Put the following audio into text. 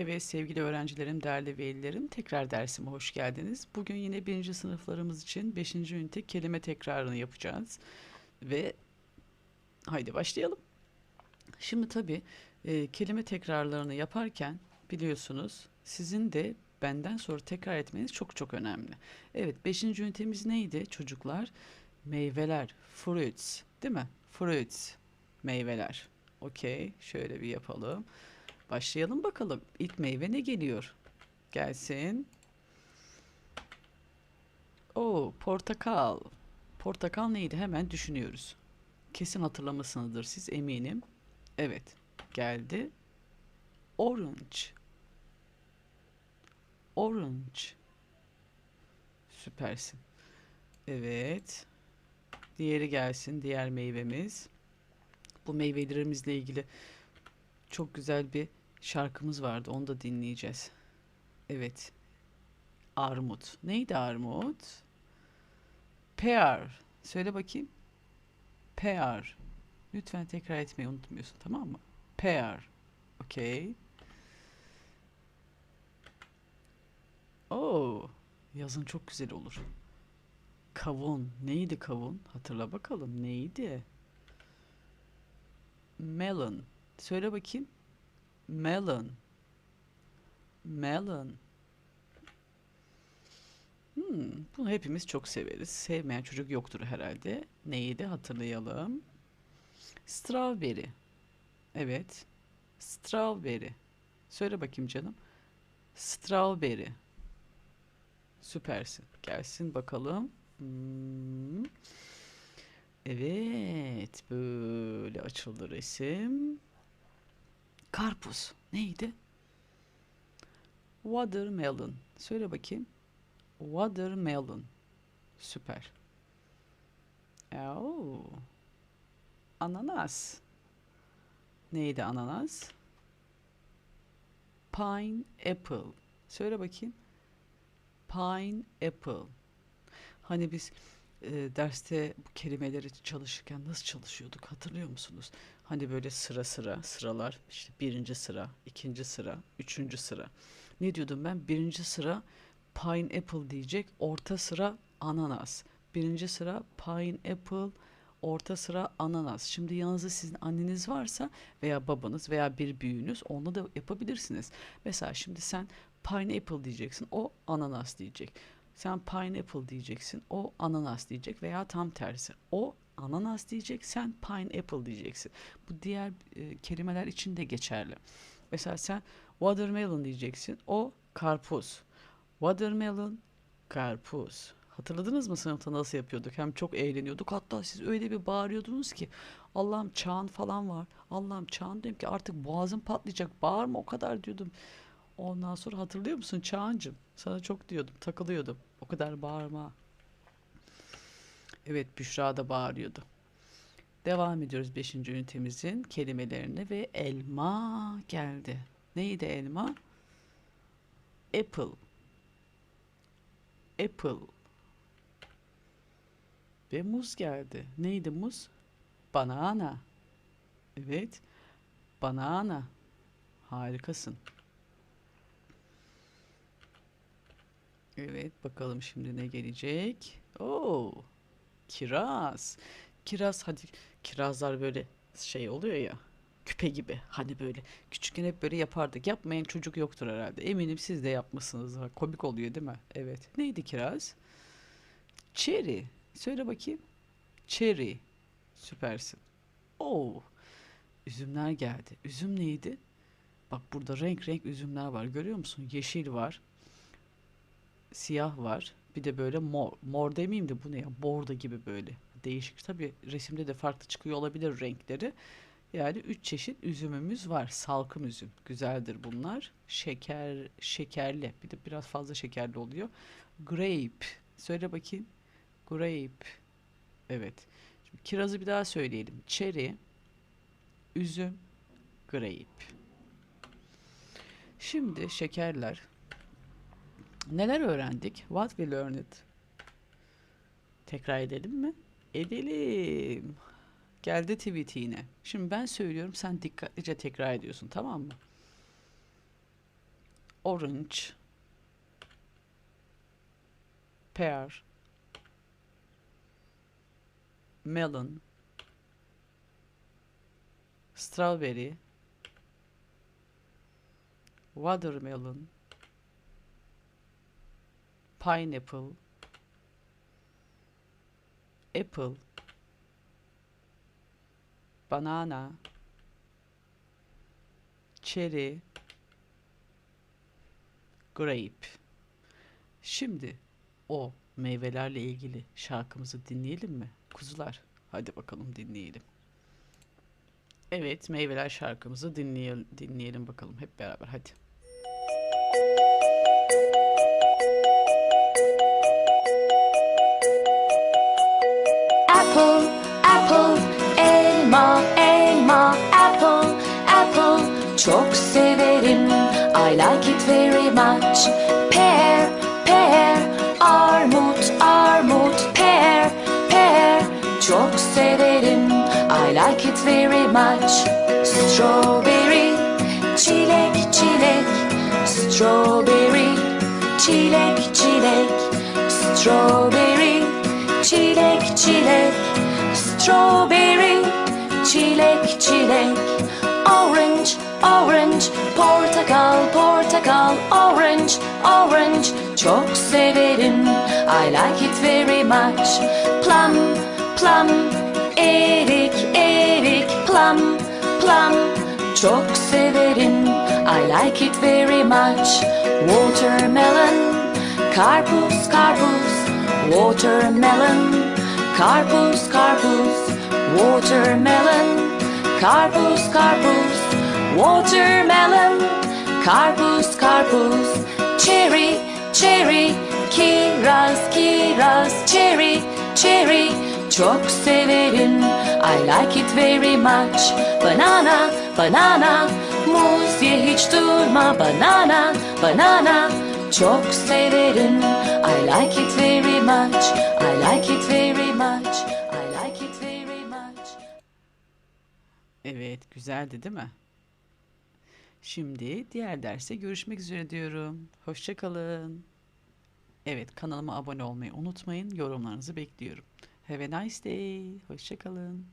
Evet sevgili öğrencilerim, değerli velilerim, tekrar dersime hoş geldiniz. Bugün yine birinci sınıflarımız için beşinci ünite kelime tekrarını yapacağız. Ve haydi başlayalım. Şimdi tabii e, kelime tekrarlarını yaparken biliyorsunuz sizin de benden sonra tekrar etmeniz çok çok önemli. Evet beşinci ünitemiz neydi çocuklar? Meyveler, fruits değil mi? Fruits, meyveler. Okey, şöyle bir yapalım. Başlayalım bakalım. İlk meyve ne geliyor? Gelsin. Oo, portakal. Portakal neydi? Hemen düşünüyoruz. Kesin hatırlamışsınızdır siz eminim. Evet, geldi. Orange. Orange. Süpersin. Evet. Diğeri gelsin. Diğer meyvemiz. Bu meyvelerimizle ilgili çok güzel bir şarkımız vardı. Onu da dinleyeceğiz. Evet. Armut. Neydi armut? Pear. Söyle bakayım. Pear. Lütfen tekrar etmeyi unutmuyorsun tamam mı? Pear. Okey. Oo. Yazın çok güzel olur. Kavun. Neydi kavun? Hatırla bakalım. Neydi? Melon. Söyle bakayım. Melon. Melon. Hmm, bunu hepimiz çok severiz. Sevmeyen çocuk yoktur herhalde. Neydi hatırlayalım. Strawberry. Evet. Strawberry. Söyle bakayım canım. Strawberry. Süpersin. Gelsin bakalım. Hmm. Evet. Böyle açıldı resim. Karpuz. Neydi? Watermelon. Söyle bakayım. Watermelon. Süper. Oo. Ananas. Neydi ananas? Pineapple. Söyle bakayım. Pineapple. Hani biz e, derste bu kelimeleri çalışırken nasıl çalışıyorduk hatırlıyor musunuz? Hani böyle sıra sıra sıralar işte birinci sıra, ikinci sıra, üçüncü sıra. Ne diyordum ben? Birinci sıra pineapple diyecek, orta sıra ananas. Birinci sıra pineapple, orta sıra ananas. Şimdi yanınızda sizin anneniz varsa veya babanız veya bir büyüğünüz onunla da yapabilirsiniz. Mesela şimdi sen pineapple diyeceksin, o ananas diyecek. Sen pineapple diyeceksin, o ananas diyecek veya tam tersi. O ananas diyecek, sen pineapple diyeceksin. Bu diğer e, kelimeler için de geçerli. Mesela sen watermelon diyeceksin, o karpuz. Watermelon, karpuz. Hatırladınız mı sınıfta nasıl yapıyorduk? Hem çok eğleniyorduk. Hatta siz öyle bir bağırıyordunuz ki Allah'ım çağın falan var. Allah'ım çağın dedim ki artık boğazım patlayacak. Bağırma o kadar diyordum. Ondan sonra hatırlıyor musun Çağancığım? Sana çok diyordum, takılıyordum. O kadar bağırma. Evet Büşra da bağırıyordu. Devam ediyoruz 5. ünitemizin kelimelerine ve elma geldi. Neydi elma? Apple. Apple. Ve muz geldi. Neydi muz? Banana. Evet. Banana. Harikasın. Evet bakalım şimdi ne gelecek. Oo, kiraz. Kiraz hadi kirazlar böyle şey oluyor ya küpe gibi. Hani böyle küçükken hep böyle yapardık. Yapmayan çocuk yoktur herhalde. Eminim siz de yapmışsınız. Komik oluyor değil mi? Evet. Neydi kiraz? Cherry. Söyle bakayım. Cherry. Süpersin. Oo. Üzümler geldi. Üzüm neydi? Bak burada renk renk üzümler var. Görüyor musun? Yeşil var siyah var. Bir de böyle mor. Mor demeyeyim de bu ne ya? Bordo gibi böyle. Değişik. Tabi resimde de farklı çıkıyor olabilir renkleri. Yani üç çeşit üzümümüz var. Salkım üzüm. Güzeldir bunlar. Şeker, şekerli. Bir de biraz fazla şekerli oluyor. Grape. Söyle bakayım. Grape. Evet. Şimdi kirazı bir daha söyleyelim. Cherry, üzüm, grape. Şimdi şekerler. Neler öğrendik? What we learned? Tekrar edelim mi? Edelim. Geldi tweet yine. Şimdi ben söylüyorum sen dikkatlice tekrar ediyorsun tamam mı? orange, pear, melon, strawberry, watermelon, pineapple, apple, banana, cherry, grape. Şimdi o meyvelerle ilgili şarkımızı dinleyelim mi? Kuzular, hadi bakalım dinleyelim. Evet, meyveler şarkımızı dinleyelim, dinleyelim bakalım hep beraber hadi. Çok severim. I like it very much. Pear, pear, armut, armut, pear, pear. Çok severim. I like it very much. Strawberry, çilek, çilek. Strawberry, çilek, çilek. Strawberry, çilek, çilek. Strawberry, çilek, çilek. Orange, portakal, portakal. Orange, orange, çok severim. I like it very much. Plum, plum, erik, erik. Plum, plum, çok severim. I like it very much. Watermelon, karpuz, karpuz. Watermelon, karpuz, karpuz. Watermelon, karpuz, karpuz. Karpuz, karpuz. Cherry, cherry, kiraz, kiraz. Cherry, cherry, çok severim. I like it very much. Banana, banana, muz ye hiç durma. Banana, banana, çok severim. I like it very much. I like it very much. I like it very much. Evet, güzeldi değil mi? Şimdi diğer derste görüşmek üzere diyorum. Hoşça kalın. Evet, kanalıma abone olmayı unutmayın. Yorumlarınızı bekliyorum. Have a nice day. Hoşça kalın.